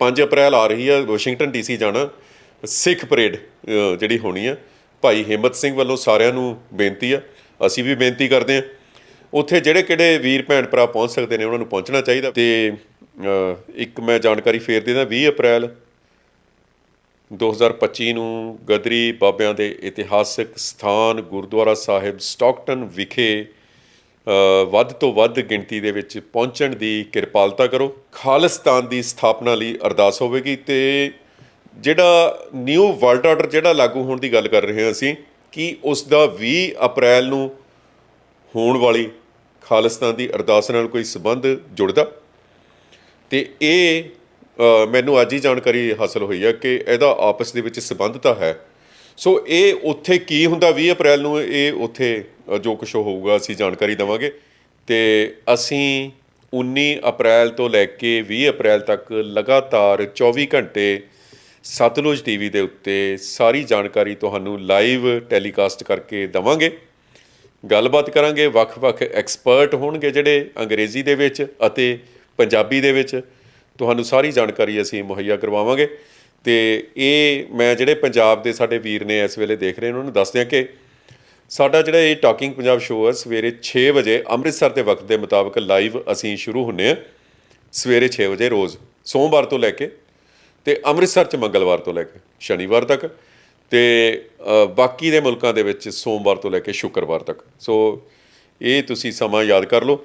5 ਅਪ੍ਰੈਲ ਆ ਰਹੀ ਹੈ ਵਾਸ਼ਿੰਗਟਨ ਡੀਸੀ ਜਾਣਾ। ਸਿੱਖ ਪਰੇਡ ਜਿਹੜੀ ਹੋਣੀ ਆ। ਭਾਈ ਹਿੰਮਤ ਸਿੰਘ ਵੱਲੋਂ ਸਾਰਿਆਂ ਨੂੰ ਬੇਨਤੀ ਆ। ਅਸੀਂ ਵੀ ਬੇਨਤੀ ਕਰਦੇ ਆ। ਉੱਥੇ ਜਿਹੜੇ ਕਿਹੜੇ ਵੀਰ ਭੈਣ ਭਰਾ ਪਹੁੰਚ ਸਕਦੇ ਨੇ, ਉਹਨਾਂ ਨੂੰ ਪਹੁੰਚਣਾ ਚਾਹੀਦਾ। ਤੇ ਇੱਕ ਮੈਂ ਜਾਣਕਾਰੀ ਫੇਰ ਦੇ ਦਾਂ 20 ਅਪ੍ਰੈਲ 2025 ਨੂੰ ਗਦਰੀ ਬਾਬਿਆਂ ਦੇ ਇਤਿਹਾਸਕ ਸਥਾਨ ਗੁਰਦੁਆਰਾ ਸਾਹਿਬ ਸਟਾਕਟਨ ਵਿਖੇ ਵੱਧ ਤੋਂ ਵੱਧ ਗਿਣਤੀ ਦੇ ਵਿੱਚ ਪਹੁੰਚਣ ਦੀ ਕਿਰਪਾਲਤਾ ਕਰੋ। ਖਾਲਿਸਤਾਨ ਦੀ ਸਥਾਪਨਾ ਲਈ ਅਰਦਾਸ ਹੋਵੇਗੀ ਤੇ ਜਿਹੜਾ ਨਿਊ ਵਰਲਡ ਆਰਡਰ ਜਿਹੜਾ ਲਾਗੂ ਹੋਣ ਦੀ ਗੱਲ ਕਰ ਰਹੇ ਹਾਂ ਅਸੀਂ, ਕਿ ਉਸ ਦਾ 20 ਅਪ੍ਰੈਲ ਨੂੰ ਹੋਣ ਵਾਲੀ ਖਾਲਿਸਤਾਨ ਦੀ ਅਰਦਾਸ ਨਾਲ ਕੋਈ ਸੰਬੰਧ ਜੁੜਦਾ? ਤੇ ਇਹ ਮੈਨੂੰ ਅੱਜ ਹੀ ਜਾਣਕਾਰੀ ਹਾਸਲ ਹੋਈ ਹੈ ਕਿ ਇਹਦਾ ਆਪਸ ਦੇ ਵਿੱਚ ਸੰਬੰਧ ਤਾਂ ਹੈ। ਸੋ ਇਹ ਉੱਥੇ ਕੀ ਹੁੰਦਾ 20 ਅਪ੍ਰੈਲ ਨੂੰ? ਇਹ ਉੱਥੇ ਜੋ ਕੁਝ ਹੋਊਗਾ ਅਸੀਂ ਜਾਣਕਾਰੀ ਦੇਵਾਂਗੇ। ਤੇ ਅਸੀਂ 19 ਅਪ੍ਰੈਲ ਤੋਂ ਲੈ ਕੇ 20 ਅਪ੍ਰੈਲ ਤੱਕ ਲਗਾਤਾਰ 24 ਘੰਟੇ ਸਤਲੁਜ ਟੀਵੀ ਦੇ ਉੱਤੇ ਸਾਰੀ ਜਾਣਕਾਰੀ ਤੁਹਾਨੂੰ ਲਾਈਵ ਟੈਲੀਕਾਸਟ ਕਰਕੇ ਦਵਾਂਗੇ। ਗੱਲਬਾਤ ਕਰਾਂਗੇ, ਵੱਖ-ਵੱਖ ਐਕਸਪਰਟ ਹੋਣਗੇ ਜਿਹੜੇ ਅੰਗਰੇਜ਼ੀ ਦੇ ਵਿੱਚ ਅਤੇ ਪੰਜਾਬੀ ਦੇ ਵਿੱਚ। ਤੁਹਾਨੂੰ ਸਾਰੀ ਜਾਣਕਾਰੀ ਅਸੀਂ ਮੁਹੱਈਆ ਕਰਵਾਵਾਂਗੇ। ਤੇ ਇਹ ਮੈਂ ਜਿਹੜੇ ਪੰਜਾਬ ਦੇ ਸਾਡੇ ਵੀਰ ਨੇ ਇਸ ਵੇਲੇ ਦੇਖ ਰਹੇ ਨੇ, ਉਹਨਾਂ ਨੂੰ ਦੱਸਦਿਆਂ ਕਿ ਸਾਡਾ ਜਿਹੜਾ ਇਹ ਟਾਕਿੰਗ ਪੰਜਾਬ ਸ਼ੋਅ ਹੈ ਸਵੇਰੇ 6 ਵਜੇ, ਅੰਮ੍ਰਿਤਸਰ ਦੇ ਵਕਤ ਦੇ ਮੁਤਾਬਕ ਲਾਈਵ ਅਸੀਂ ਸ਼ੁਰੂ ਹੁੰਨੇ ਆ ਸਵੇਰੇ 6 ਵਜੇ ਰੋਜ਼, ਸੋਮਵਾਰ ਤੋਂ ਲੈ ਕੇ ਤੇ ਅੰਮ੍ਰਿਤਸਰ ਚ ਮੰਗਲਵਾਰ ਤੋਂ ਲੈ ਕੇ, ਸ਼ਨੀਵਾਰ ਤੱਕ ਤੇ ਬਾਕੀ ਦੇ ਮੁਲਕਾਂ ਦੇ ਵਿੱਚ ਸੋਮਵਾਰ ਤੋਂ ਲੈ ਕੇ ਸ਼ੁੱਕਰਵਾਰ ਤੱਕ। ਸੋ ਇਹ ਤੁਸੀਂ ਸਮਾਂ ਯਾਦ ਕਰ ਲਓ।